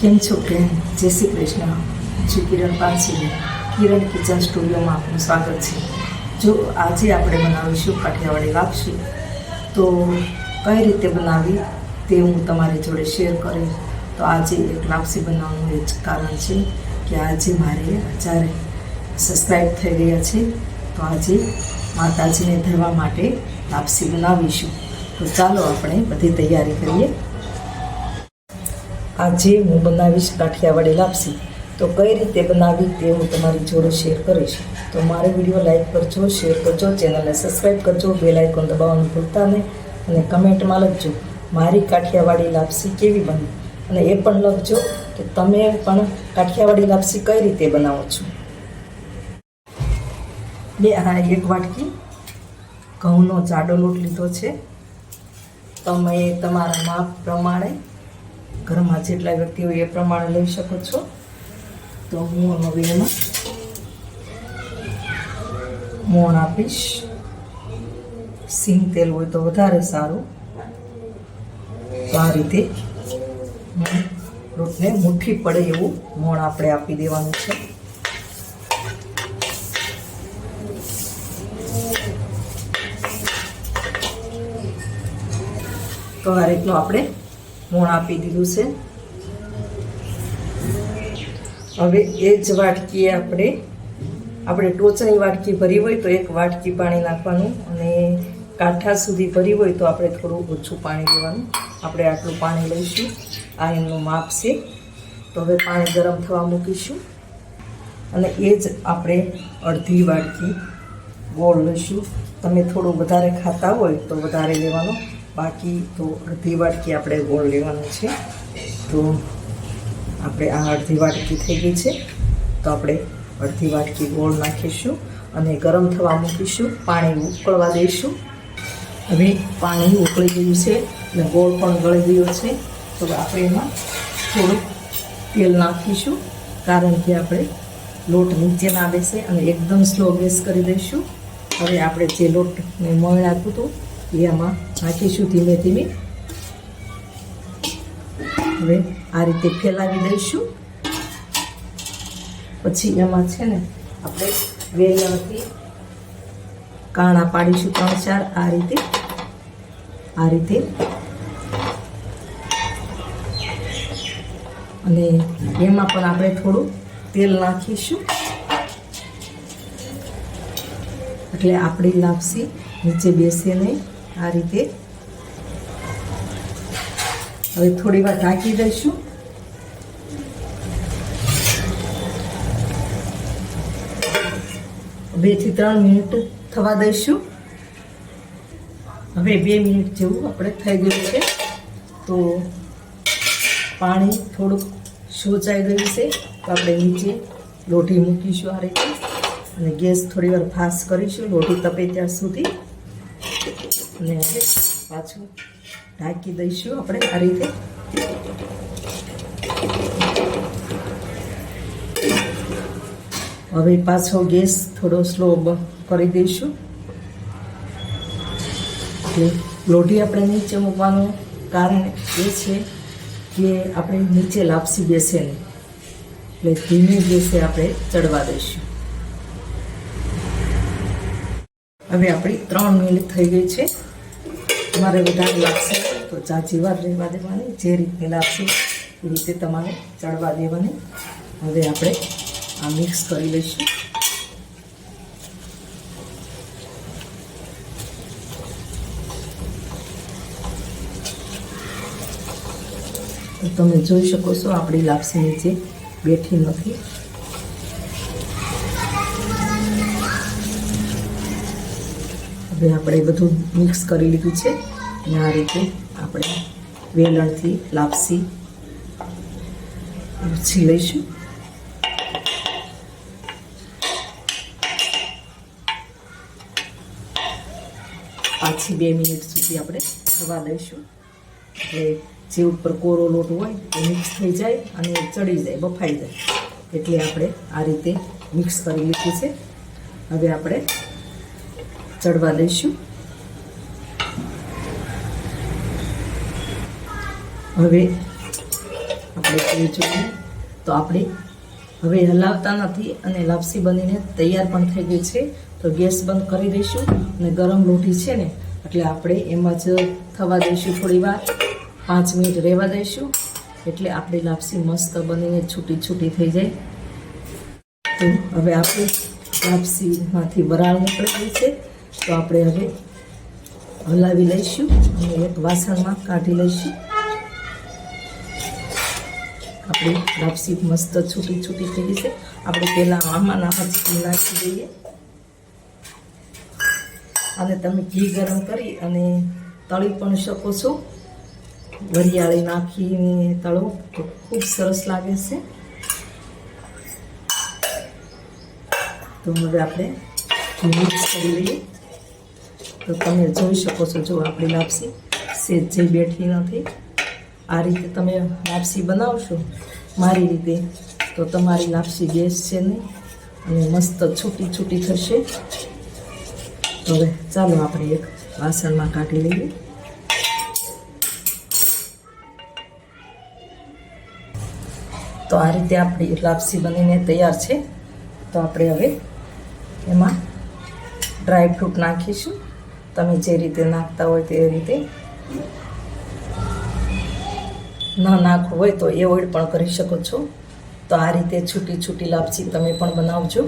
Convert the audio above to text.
કેમ છો, બેન? જય શ્રી કૃષ્ણ. છું કિરણ પાનસી કિરણ કિચન સ્ટુડિયોમાં આપનું સ્વાગત છે. જો આજે આપણે બનાવીશું કાઠિયાવાડી લાપસી તો કઈ રીતે બનાવી તે હું તમારી જોડે શેર કરીશ. તો આજે એક લાપસી બનાવવાનું એ જ કારણ છે કે આજે મારે હજારે સબસ્ક્રાઈબ થઈ ગયા છે. તો આજે માતાજીને ધરવા માટે લાપસી બનાવીશું. તો ચાલો આપણે બધી તૈયારી કરીએ. આજે હું બનાવીશ કાઠિયાવાડી લાપસી. તો કઈ રીતે બનાવી તે હું તમારી જોડે શેર કરીશ. તો મારો વીડિયો લાઈક કરજો શેર કરજો ચેનલને સબસ્ક્રાઈબ કરજો બેલ આઇકોન દબાવવાનું ભૂલતા નહીં અને કમેન્ટમાં લખજો, મારી કાઠિયાવાડી લાપસી કેવી બની? અને એ પણ લખજો કે તમે પણ કાઠિયાવાડી લાપસી કઈ રીતે બનાવો છો. બે આ એક વાટકી ઘઉંનો જાડો લોટ લીધો છે. તમે તમારા માપ પ્રમાણે ઘરમાં જેટલા વ્યક્તિ હોય એ પ્રમાણે લઈ શકો છો. તો હું હવે એમાં મોણ આપીશ. સિંગ તેલ હોય તો વધારે સારું. તો આ રીતે રોટને મુઠ્ઠી પડે એવું મોણ આપણે આપી દેવાનું છે. તો આ રીતનું આપણે મોણ આપી દીધું છે. હવે એ જ વાટકીએ આપણે. આપણે ટોચની વાટકી ભરી હોય તો એક વાટકી પાણી નાખવાનું અને કાંઠા સુધી ભરી હોય તો આપણે થોડું ઓછું પાણી લેવાનું. આપણે આટલું પાણી લઈશું. આ એમનું માપ છે. તો હવે પાણી ગરમ થવા મૂકીશું. અને એ જ આપણે અડધી વાટકી ગોળ લઈશું. તમે થોડું વધારે ખાતા હોય તો વધારે લેવાનો. બાકી તો અડધી વાટકી આપણે ગોળ લેવાનું છે. તો આપણે આ અડધી વાટકી થઈ ગઈ છે. તો આપણે અડધી વાટકી ગોળ નાખીશું અને ગરમ થવા મૂકીશું. પાણી ઉકળવા દઈશું. હવે પાણી ઉકળી ગયું છે અને ગોળ પણ ગળી ગયો છે. તો આપણે એમાં થોડુંક તેલ નાખીશું કારણ કે આપણે લોટ નીચે ના બેસે અને એકદમ સ્લો ગેસ કરી દઈશું. હવે આપણે જે લોટને મોણ નાખ્યું હતું એ આમાં નાખીશું ધીમે ધીમે. હવે આ રીતે ફેલાવી દઈશું. પછી એમાં છે ને આપણે વેલણથી કાણા પાડીશું ત્રણ ચાર આ રીતે. આ રીતે. અને એમાં પણ આપણે થોડું તેલ નાખીશું. એટલે આપણી લાપસી નીચે બેસીને આ રીતે. હવે થોડી વાર ઢાંકી દઈશું. બેથી ત્રણ મિનિટ થવા દઈશું. હવે બે મિનિટ જેવું આપણે થઈ ગયું છે. તો પાણી થોડુંક શોચાઈ ગયું છે. તો આપણે નીચે લોઢી મૂકીશું આ રીતે. અને ગેસ થોડી વાર ફાસ્ટ કરીશું. લોઢી તપે ત્યાં સુધી. અને હવે પાછું ઢાંકી દઈશું આપણે આ રીતે. હવે પાછો ગેસ થોડો સ્લો કરી દઈશું. એટલે લોઢી આપણે નીચે મૂકવાનું કારણ એ છે કે આપણે નીચે લાપસી બેસે નહીં. એટલે ધીમે ગેસે આપણે ચડવા દઈશું. હવે આપણી ત્રણ મિનિટ થઈ ગઈ છે. તમારે વધારે લાગશે, તો ચાચી વાર રહેવા દેવાની, જે રીતની લાગશે, એ રીતે તમારે ચડવા દેવાની. હવે આપણે આ મિક્સ કરી લઈશું. તમે જોઈ શકો છો, આપણી લાપસી નીચે બેઠી નથી. હવે આપણે બધું મિક્સ કરી લીધું છે. અને આ રીતે આપણે વેલણથી લાપસી ઉછી લઈશું. પાછી બે મિનિટ સુધી આપણે થવા દઈશું એટલે જે ઉપર કોરો લોટ હોય એ મિક્સ થઈ જાય અને ચડી જાય, બફાઈ જાય. એટલે આપણે આ રીતે મિક્સ કરી લીધું છે. હવે આપણે ચડવા દઈશું. હવે આપણે તો આપણે હવે હલાવતા નથી અને લાપસી બનીને તૈયાર પણ થઈ ગઈ છે. તો ગેસ બંધ કરી દઈશું અને ગરમ લોટી છે ને, એટલે આપણે એમાં જ થવા દઈશું થોડી વાર. પાંચ મિનિટ રહેવા દઈશું, એટલે આપણી લાપસી મસ્ત બનીને છૂટી છૂટી થઈ જાય. તો હવે આપણે લાપસીમાંથી વરાળ નીકળી ગઈ છે. તો આપણે હવે હલાવી લઈશું અને એક વાસણમાં કાઢી લઈશું. આપણી લાપસી મસ્ત છૂટી છૂટી થઈ ગઈ છે. આપણે પહેલાં આમાં હજી નાખી દઈએ. અને તમે ઘી ગરમ કરી અને તળી પણ શકો છો. વરિયાળી નાખીને તળો, તો ખૂબ સરસ લાગે છે. તો હવે આપણે મિક્સ કરી લઈએ. તો તમે જોઈ શકો છો જો આપણી લાપસી સેજ જઈ બેઠી નથી, આ રીતે તમે લાપસી બનાવશો મારી રીતે, તો તમારી લાપસી ગેસ છે નહીં અને મસ્ત છૂટી છૂટી થશે. હવે ચાલો આપણે એક વાસણમાં કાઢી લઈએ. તો આ રીતે આપણી લાપસી બનીને તૈયાર છે. તો આપણે હવે એમાં ડ્રાય ફ્રૂટ નાખીશું. તમે જે રીતે નાખતા હોય તે રીતે ન નાખવું હોય તો એવોઈડ પણ કરી શકો છો. તો આ રીતે છૂટી છૂટી લાપસી તમે પણ બનાવજો.